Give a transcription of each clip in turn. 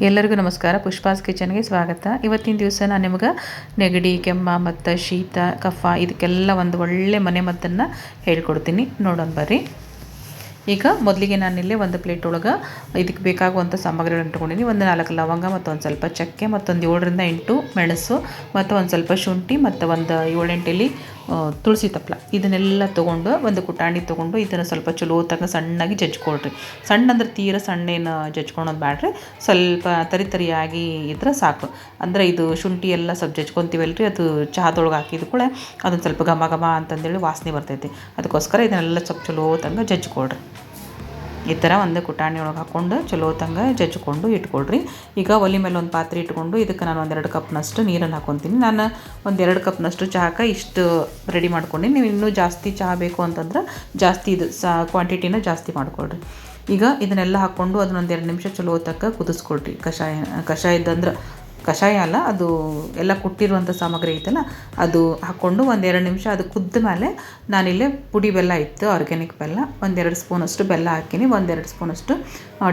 ಎಲ್ಲರಿಗೂ ನಮಸ್ಕಾರ. ಪುಷ್ಪಾಸ್ ಕಿಚನ್ಗೆ ಸ್ವಾಗತ. ಇವತ್ತಿನ ದಿವಸ ನಾನು ನಿಮ್ಗೆ ನೆಗಡಿ ಕೆಮ್ಮ ಮತ್ತು ಶೀತ ಕಫ ಇದಕ್ಕೆಲ್ಲ ಒಂದು ಒಳ್ಳೆ ಮನೆ ಮದ್ದನ್ನು ಹೇಳ್ಕೊಡ್ತೀನಿ. ನೋಡೋಣ ಬರ್ರಿ. ಈಗ ಮೊದಲಿಗೆ ನಾನು ನಾನಿಲ್ಲಿ ಒಂದು ಪ್ಲೇಟ್ ಒಳಗೆ ಇದಕ್ಕೆ ಬೇಕಾಗುವಂಥ ಸಾಮಗ್ರಿಗಳನ್ನು ಇಟ್ಕೊಂಡಿನಿ ಒಂದು ನಾಲ್ಕು ಲವಂಗ ಮತ್ತು ಒಂದು ಸ್ವಲ್ಪ ಚಕ್ಕೆ ಮತ್ತೊಂದು ಏಳರಿಂದ ಎಂಟು ಮೆಣಸು ಮತ್ತು ಒಂದು ಸ್ವಲ್ಪ ಶುಂಠಿ ಮತ್ತು ಒಂದು ಏಳೆಂಟು ಆ, ತುಳಸಿ ತಪ್ಪಲ ಇದನ್ನೆಲ್ಲ ತೊಗೊಂಡು ಒಂದು ಕುಟಾಣಿ ತೊಗೊಂಡು ಇದನ್ನು ಸ್ವಲ್ಪ ಚಲೋ ತನಕ ಸಣ್ಣಾಗಿ ಜಜ್ಕೊಳ್ರಿ. ಸಣ್ಣ ಅಂದ್ರೆ ತೀರ ಸಣ್ಣೇನು ಜಜ್ಕೊಳೋದು ಬ್ಯಾಡ್ರಿ. ಸ್ವಲ್ಪ ತರಿ ತರಿಯಾಗಿ ಇದ್ರೆ ಸಾಕು. ಅಂದರೆ ಇದು ಶುಂಠಿ ಎಲ್ಲ ಸ್ವಲ್ಪ ಜಜ್ಕೊತೀವಲ್ರಿ, ಅದು ಚಹಾದೊಳಗೆ ಹಾಕಿದ ಕೂಡ ಅದೊಂದು ಸ್ವಲ್ಪ ಘಮ ಘಮ ಅಂತಂದೇಳಿ ವಾಸನೆ ಬರ್ತೈತಿ. ಅದಕ್ಕೋಸ್ಕರ ಇದನ್ನೆಲ್ಲ ಸ್ವಲ್ಪ ಚಲೋ ತನಕ ಜಜ್ಕೊಳ್ರಿ. ಈ ಥರ ಒಂದು ಕುಟಾಣಿ ಒಳಗೆ ಹಾಕ್ಕೊಂಡು ಚಲೋ ತಂಗ ಜಜ್ಜಿಕೊಂಡು ಇಟ್ಕೊಳ್ರಿ. ಈಗ ಒಲೆ ಮೇಲೆ ಒಂದು ಪಾತ್ರೆ ಇಟ್ಕೊಂಡು ಇದಕ್ಕೆ ನಾನು ಒಂದೆರಡು ಕಪ್ನಷ್ಟು ನೀರನ್ನು ಹಾಕ್ಕೊತೀನಿ. ನಾನು ಒಂದೆರಡು ಕಪ್ನಷ್ಟು ಚಹಾಕ ಇಷ್ಟು ರೆಡಿ ಮಾಡ್ಕೊಂಡು. ನೀವು ಇನ್ನೂ ಜಾಸ್ತಿ ಚಹಾ ಬೇಕು ಅಂತಂದ್ರೆ ಜಾಸ್ತಿ ಇದು ಸಾ ಕ್ವಾಂಟಿಟಿನ ಜಾಸ್ತಿ ಮಾಡ್ಕೊಳ್ರಿ. ಈಗ ಇದನ್ನೆಲ್ಲ ಹಾಕ್ಕೊಂಡು ಅದನ್ನೊಂದು ಎರಡು ನಿಮಿಷ ಚಲೋ ತಕ್ಕ ಕುದಿಸ್ಕೊಳ್ರಿ. ಕಷಾಯ ಕಷಾಯದಂದ್ರೆ ಕಷಾಯ ಅಲ್ಲ, ಅದು ಎಲ್ಲ ಕುಟ್ಟಿರುವಂಥ ಸಾಮಗ್ರಿ ಐತಲ್ಲ, ಅದು ಹಾಕ್ಕೊಂಡು ಒಂದೆರಡು ನಿಮಿಷ ಅದು ಕುದ್ದ ಮೇಲೆ ನಾನಿಲ್ಲೇ ಪುಡಿ ಬೆಲ್ಲ ಇತ್ತು ಆರ್ಗ್ಯಾನಿಕ್ ಬೆಲ್ಲ. ಒಂದೆರಡು ಸ್ಪೂನಷ್ಟು ಬೆಲ್ಲ ಹಾಕೀನಿ, ಒಂದೆರಡು ಸ್ಪೂನಷ್ಟು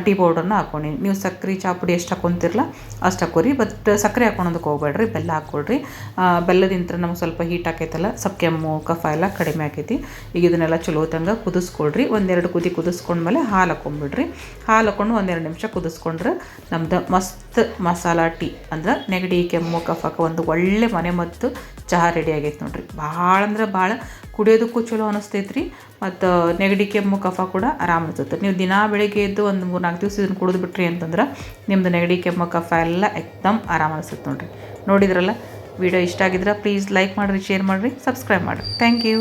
ಟೀ ಪೌಡರ್ನ ಹಾಕ್ಕೊಂಡು ನೀವು ಸಕ್ಕರೆ ಚಾ ಪುಡಿ ಎಷ್ಟು ಹಾಕ್ಕೊಂತಿರಲ್ಲ ಅಷ್ಟು ಹಾಕೋರಿ ಬಟ್ ಸಕ್ಕರೆ ಹಾಕೊಳೋದಕ್ಕೆ ಹೋಗ್ಬೇಡ್ರಿ, ಬೆಲ್ಲ ಹಾಕ್ಕೊಳ್ರಿ ಬೆಲ್ಲದಿಂದ ನಮ್ಗೆ ಸ್ವಲ್ಪ ಹೀಟ್ ಆಕೈತಲ್ಲ, ಸ್ವಲ್ಪ ಕೆಮ್ಮು, ಕಫ ಎಲ್ಲ ಕಡಿಮೆ ಆಕೈತಿ. ಈಗ ಇದನ್ನೆಲ್ಲ ಚಲೋ ತಂಗ ಕುದಿಸ್ಕೊಳ್ರಿ. ಒಂದೆರಡು ಕುದಿ ಕುದಿಸ್ಕೊಂಡ್ಮೇಲೆ ಹಾಲು ಹಾಕ್ಕೊಂಬಿಡ್ರಿ ಹಾಲು ಹಾಕ್ಕೊಂಡು ಒಂದೆರಡು ನಿಮಿಷ ಕುದಿಸ್ಕೊಂಡ್ರೆ ನಮ್ದು ಮಸ್ತ್ ಮಸಾಲ ಟೀ ಅಂದ್ರೆ ನೆಗಡಿ, ಕೆಮ್ಮು ಕಫಕ್ಕೆ ಒಂದು ಒಳ್ಳೆ ಮನೆ ಮತ್ತು ಚಹಾ ರೆಡಿ ಆಗೈತೆ ನೋಡ್ರಿ. ಭಾಳ ಅಂದ್ರೆ ಭಾಳ ಕುಡಿಯೋದಕ್ಕೂ ಚಲೋ ಅನಿಸ್ತೈತ್ರಿ. ಮತ್ತು ನೆಗಡಿ, ಕೆಮ್ಮು, ಕಫ ಕೂಡ ಆರಾಮ ಅನಿಸುತ್ತೆ ನೀವು ದಿನಾ ಬೆಳಿಗ್ಗೆ ಎದ್ದು ಒಂದು ಮೂರು ನಾಲ್ಕು ದಿವಸ ಇದನ್ನು ಕುಡಿದು ಬಿಟ್ರಿ ಅಂತಂದ್ರೆ ನಿಮ್ಮದು ನೆಗಡಿ, ಕೆಮ್ಮು, ಕಫ ಎಲ್ಲ ಎಕ್ದಮ್ ಆರಾಮ ಅನಿಸುತ್ತೆ ನೋಡ್ರಿ. ನೋಡಿದ್ರಲ್ಲ? ವಿಡಿಯೋ ಇಷ್ಟ ಆಗಿದ್ರೆ ಪ್ಲೀಸ್ ಲೈಕ್ ಮಾಡಿರಿ ಶೇರ್ ಮಾಡಿರಿ ಸಬ್ಸ್ಕ್ರೈಬ್ ಮಾಡಿರಿ. Thank you